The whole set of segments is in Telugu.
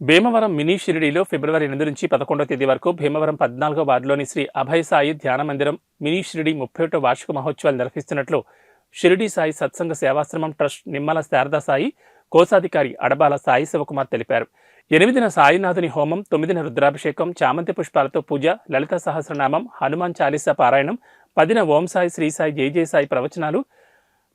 భీమవరం మినీ షిరిడీలో ఫిబ్రవరి ఎనిమిది నుంచి పదకొండవ తేదీ వరకు భీమవరం పద్నాలుగో వార్డులోని శ్రీ అభయ సాయి ధ్యాన మందిరం మినీ షిరిడి ముప్పై ఒకటో వార్షిక మహోత్సవాలు నిర్వహిస్తున్నట్లు షిరిడి సాయి సత్సంగ సేవాశ్రమం ట్రస్ట్ నిమ్మల శారదా సాయి కోశాధికారి అడబాల సాయి శివకుమార్ తెలిపారు. ఎనిమిదిన సాయినాథుని హోమం తొమ్మిదిన రుద్రాభిషేకం చామంతి పుష్పాలతో పూజ లలిత సహస్రనామం హనుమాన్ చాలీసా పారాయణం పదిన ఓం సాయి శ్రీ సాయి జై జయ సాయి ప్రవచనాలు.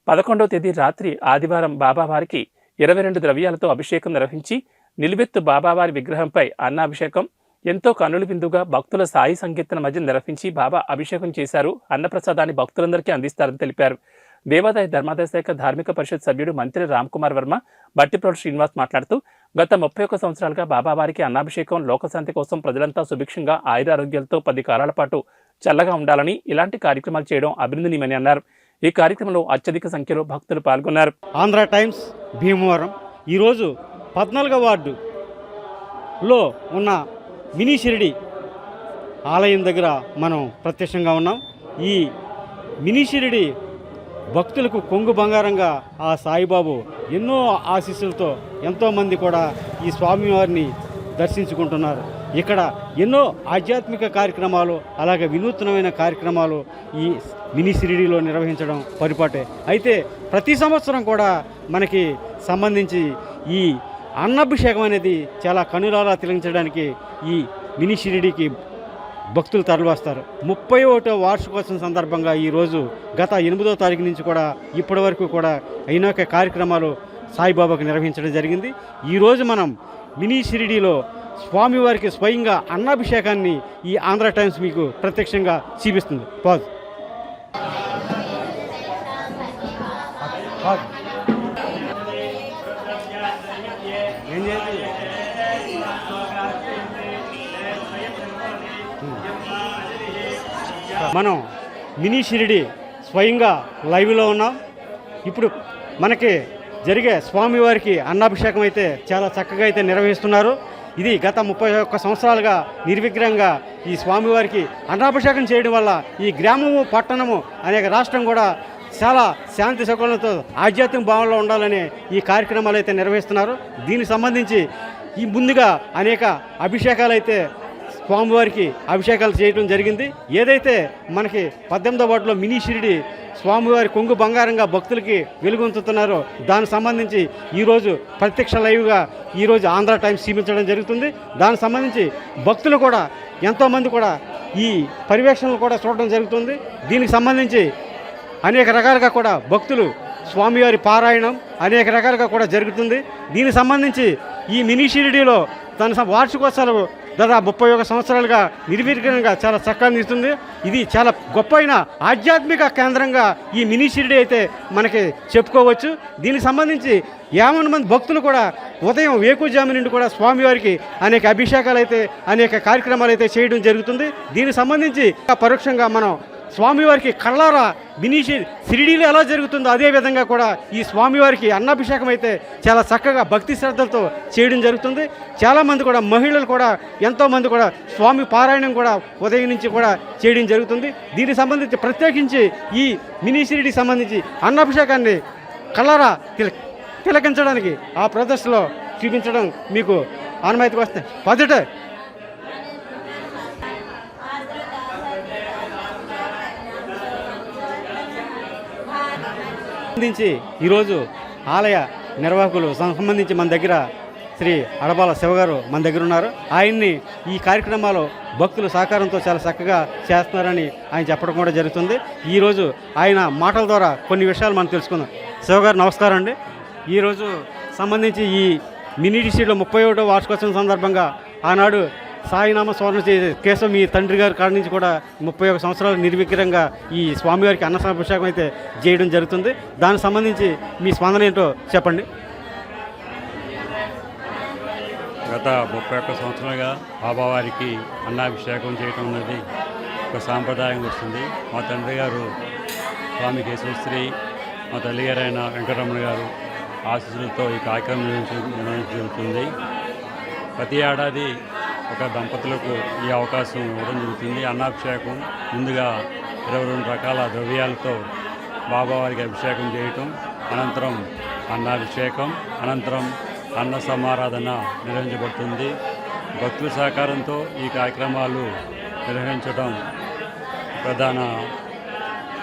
పదకొండవ తేదీ రాత్రి ఆదివారం బాబావారికి ఇరవై రెండు ద్రవ్యాలతో అభిషేకం నిర్వహించి నిలువెత్తు బాబావారి విగ్రహంపై అన్నాభిషేకం ఎంతో కనులు విందుగా భక్తుల సాయి సంకీర్తన మధ్య నిర్వహించి బాబా అభిషేకం చేశారు. అన్నప్రసాదాన్ని భక్తులందరికీ అందిస్తారని తెలిపారు. దేవాదాయ ధర్మాదాయ శాఖ ధార్మిక పరిషత్ సభ్యుడు మంత్రి రామ్కుమార్ వర్మ బట్టిప్రోడు శ్రీనివాస్ మాట్లాడుతూ గత ముప్పై ఒక్క సంవత్సరాలుగా బాబావారికి అన్నాభిషేకం లోకశాంతి కోసం ప్రజలంతా సుభిక్షంగా ఆయురారోగ్యాలతో పది కాలాల పాటు చల్లగా ఉండాలని ఇలాంటి కార్యక్రమాలు చేయడం అభినందనీయమని అన్నారు. ఈ కార్యక్రమంలో అత్యధిక సంఖ్యలో భక్తులు పాల్గొన్నారు. ఆంధ్ర టైమ్స్ భీమవరం. ఈరోజు పద్నాలుగో వార్డులో ఉన్న మినీ షిరిడి ఆలయం దగ్గర మనం ప్రత్యక్షంగా ఉన్నాం. ఈ మినీ షిరిడి భక్తులకు కొంగు బంగారంగా ఆ సాయిబాబు ఎన్నో ఆశీస్సులతో ఎంతోమంది కూడా ఈ స్వామివారిని దర్శించుకుంటున్నారు. ఇక్కడ ఎన్నో ఆధ్యాత్మిక కార్యక్రమాలు అలాగే వినూత్నమైన కార్యక్రమాలు ఈ మినీ సిరిడిలో నిర్వహించడం పరిపాటే. అయితే ప్రతి సంవత్సరం కూడా మనకి సంబంధించి ఈ అన్నాభిషేకం అనేది చాలా కనులారా తిలించడానికి ఈ మినీ షిరిడికి భక్తులు తరలివస్తారు ముప్పై ఒకటో వార్షికోత్సవం సందర్భంగా ఈరోజు గత ఎనిమిదో తారీఖు నుంచి కూడా ఇప్పటి వరకు కూడా అనేక కార్యక్రమాలు సాయిబాబాకు నిర్వహించడం జరిగింది. ఈరోజు మనం మినీ షిరిడిలో స్వామివారికి స్వయంగా అన్నాభిషేకాన్ని ఈ ఆంధ్ర టైమ్స్ మీకు ప్రత్యక్షంగా చూపిస్తుంది. పాజ్. పాజ్. మనం మినీ షిరిడి స్వయంగా లైవ్లో ఉన్నాం. ఇప్పుడు మనకి జరిగే స్వామివారికి అన్నాభిషేకం అయితే చాలా చక్కగా అయితే నిర్వహిస్తున్నారు. ఇది గత ముప్పై ఒక్క సంవత్సరాలుగా నిర్విగ్రహంగా ఈ స్వామివారికి అన్నాభిషేకం చేయడం వల్ల ఈ గ్రామము పట్టణము అనేక రాష్ట్రం కూడా చాలా శాంతి సకులతో ఆధ్యాత్మిక భావంలో ఉండాలని ఈ కార్యక్రమాలు అయితే నిర్వహిస్తున్నారు. దీనికి సంబంధించి ఈ ముందుగా అనేక అభిషేకాలు అయితే స్వామివారికి అభిషేకాలు చేయడం జరిగింది. ఏదైతే మనకి పద్దెనిమిదో వాటిలో మినీ షిరిడి స్వామివారి కొంగు బంగారంగా భక్తులకి వెలుగొందుతున్నారో దానికి సంబంధించి ఈరోజు ప్రత్యక్ష లైవ్గా ఈరోజు ఆంధ్ర టైమ్స్ చూపించడం జరుగుతుంది. దానికి సంబంధించి భక్తులు కూడా ఎంతోమంది కూడా ఈ పర్యవేక్షణలు కూడా చూడడం జరుగుతుంది. దీనికి సంబంధించి అనేక రకాలుగా కూడా భక్తులు స్వామివారి పారాయణం అనేక రకాలుగా కూడా జరుగుతుంది. దీనికి సంబంధించి ఈ మినీ షిరిడీలో తన స- వార్షికోత్సవాలు దాదాపు ముప్పై ఒక సంవత్సరాలుగా నిర్విఘ్నంగా చాలా చక్కగా నిలుస్తుంది ఇది చాలా గొప్పైన ఆధ్యాత్మిక కేంద్రంగా ఈ మినీ షిరిడి అయితే మనకి చెప్పుకోవచ్చు. దీనికి సంబంధించి యావన్ మంది భక్తులు కూడా ఉదయం వేకుజాము నుండి కూడా స్వామివారికి అనేక అభిషేకాలు అయితే అనేక కార్యక్రమాలు అయితే చేయడం జరుగుతుంది. దీనికి సంబంధించి పరోక్షంగా మనం స్వామివారికి కళ్ళారా బినీషి షిరిడీలో ఎలా జరుగుతుందో అదే విధంగా కూడా ఈ స్వామివారికి అన్నాభిషేకం అయితే చాలా చక్కగా భక్తి శ్రద్ధలతో చేయడం జరుగుతుంది. చాలామంది కూడా మహిళలు కూడా ఎంతోమంది కూడా స్వామి పారాయణం కూడా ఉదయం నుంచి కూడా చేయడం జరుగుతుంది. దీనికి సంబంధించి ప్రత్యేకించి ఈ మినీ షిరిడికి సంబంధించి అన్నాభిషేకాన్ని కళ్ళారా తిల తిలకించడానికి ఆ ప్రదర్శనలో చూపించడం మీకు ఆనమాయితీకి వస్తే పద్ధతి సంబంధించి ఈరోజు ఆలయ నిర్వాహకులు సంబంధించి మన దగ్గర శ్రీ అడబాల శివగారు మన దగ్గర ఉన్నారు. ఆయన్ని ఈ కార్యక్రమాలు భక్తులు సహకారంతో చాలా చక్కగా చేస్తున్నారని ఆయన చెప్పడం కూడా జరుగుతుంది. ఈరోజు ఆయన మాటల ద్వారా కొన్ని విషయాలు మనం తెలుసుకుందాం. శివగారు నమస్కారం అండి. ఈరోజు సంబంధించి ఈ మినీ డిస్ట్రిక్ట్లో ముప్పై ఒకటో వార్షికోత్సవం సందర్భంగా ఆనాడు సాయినామ స్వర్ణ కేశవ మీ తండ్రి గారి కాడి నుంచి కూడా ముప్పై ఒక సంవత్సరాలు నిర్విగ్రహంగా ఈ స్వామివారికి అన్నసాభిషేకం అయితే చేయడం జరుగుతుంది. దానికి సంబంధించి మీ స్పందన ఏంటో చెప్పండి. గత ముప్పై ఒక్క సంవత్సరాలుగా బాబావారికి అన్నాభిషేకం చేయటం అనేది ఒక సాంప్రదాయం వస్తుంది. మా తండ్రి గారు స్వామి కేశవశ్రీ మా తల్లి గారైన వెంకటరమణ గారు ఆశీస్సులతో ఈ కార్యక్రమం నిర్వహించ- నిర్వహించబడుతుంది ప్రతి ఏడాది ఒక దంపతులకు ఈ అవకాశం ఇవ్వడం జరుగుతుంది. అన్నాభిషేకం ముందుగా ఇరవై రెండు రకాల ద్రవ్యాలతో బాబావారికి అభిషేకం చేయటం అనంతరం అన్నాభిషేకం అనంతరం అన్న సమారాధన నిర్వహించబడుతుంది. భక్తుల సహకారంతో ఈ కార్యక్రమాలు నిర్వహించడం ప్రధాన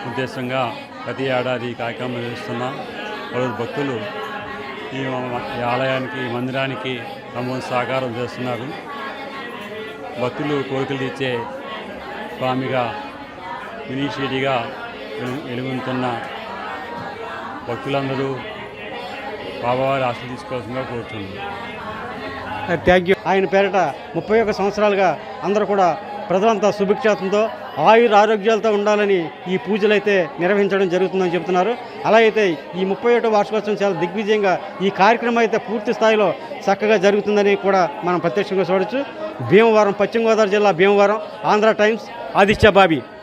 ఉద్దేశంగా ప్రతి ఏడాది ఈ కార్యక్రమం నిర్వహిస్తున్నాం. పలువురు భక్తులు ఈ ఆలయానికి మందిరానికి తమ సహకారం చేస్తున్నారు. భక్తులు కోరికలు తీర్చే స్వామిగా మినీషిడిగా వెలుగుతున్న భక్తులందరూ బాబావారి ఆశలు కోరుతున్నాను. Thank you. ఆయన పేరిట ముప్పై ఒక్క సంవత్సరాలుగా అందరూ కూడా ప్రజలంతా సుభిక్షాతంతో ఆయుర ఆరోగ్యాలతో ఉండాలని ఈ పూజలు అయితే నిర్వహించడం జరుగుతుందని చెబుతున్నారు. అలా అయితే ఈ ముప్పై ఒకటో వార్షికోత్సవం చాలా దిగ్విజయంగా ఈ కార్యక్రమం అయితే పూర్తి స్థాయిలో చక్కగా జరుగుతుందని కూడా మనం ప్రత్యక్షంగా చూడొచ్చు. భీమవరం పశ్చిమ గోదావరి జిల్లా భీమవరం ఆంధ్ర టైమ్స్ ఆదిత్య బాబీ